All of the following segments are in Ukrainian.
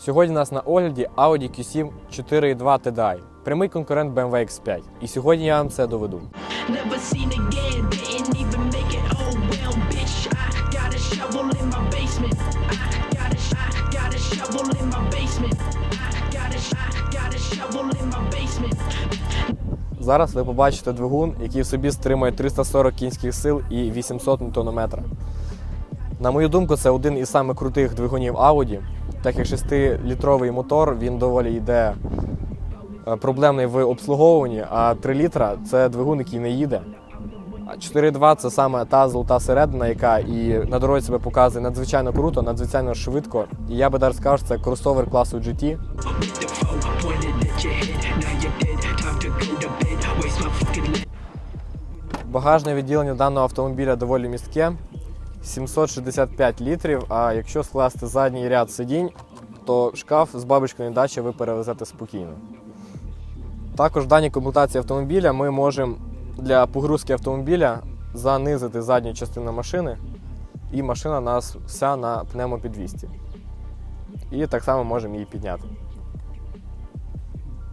Сьогодні у нас на огляді Audi Q7 4.2 TDI, прямий конкурент BMW X5. І сьогодні я вам це доведу. Oh. Зараз ви побачите двигун, який в собі стримує 340 кінських сил і 800 Нм. На мою думку, це один із самих крутих двигунів Audi, так як 6-літровий мотор він доволі йде е, проблемний в обслуговуванні, а 3 літра це двигун, який не їде. А 4.2 це саме та золота середина, яка і на дорозі себе показує надзвичайно круто, надзвичайно швидко. І я би навіть сказав, це кросовер класу GT. Багажне відділення даного автомобіля доволі містке 765 літрів. А якщо скласти задній ряд сидінь, то шкаф з бабочкою дачі ви перевезете спокійно. Також в даній комплектації автомобіля ми можемо для погрузки автомобіля занизити задню частину машини, і машина у нас вся на пневмопідвісті. І так само можемо її підняти.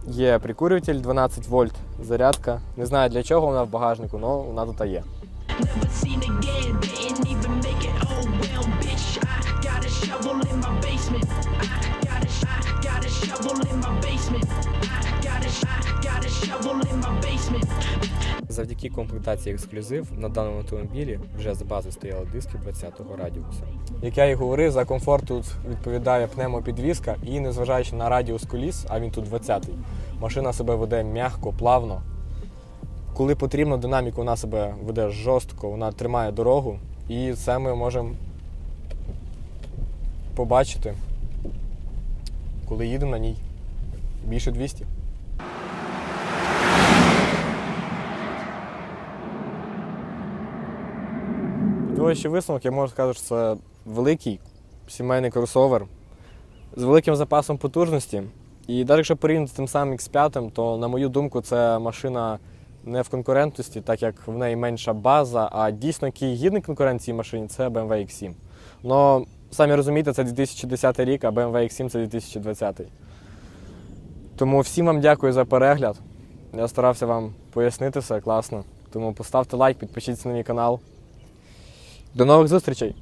Є прикурюватель 12 вольт, зарядка. Не знаю для чого вона в багажнику, але вона тут є. Завдяки комплектації ексклюзив на даному автомобілі вже з бази стояли диски 20-го радіуса. Як я і говорив, за комфорт тут відповідає пневмопідвізка і незважаючи на радіус коліс, а він тут 20-й, машина себе веде м'яко, плавно. Коли потрібно, динаміку вона себе веде жорстко, вона тримає дорогу, і це ми можемо побачити, коли їдемо на ній. Більше 200. Підводячи висновок, я можу сказати, що це великий сімейний кросовер з великим запасом потужності. І навіть якщо порівняти з тим самим X5, то, на мою думку, це машина не в конкурентності, так як в неї менша база, а дійсно який гідний конкуренції машині це BMW X7. Но самі розумієте, це 2010 рік, а BMW X7 це 2020. Тому всім вам дякую за перегляд. Я старався вам пояснити все класно. Тому поставте лайк, підпишіться на мій канал. До нових зустрічей!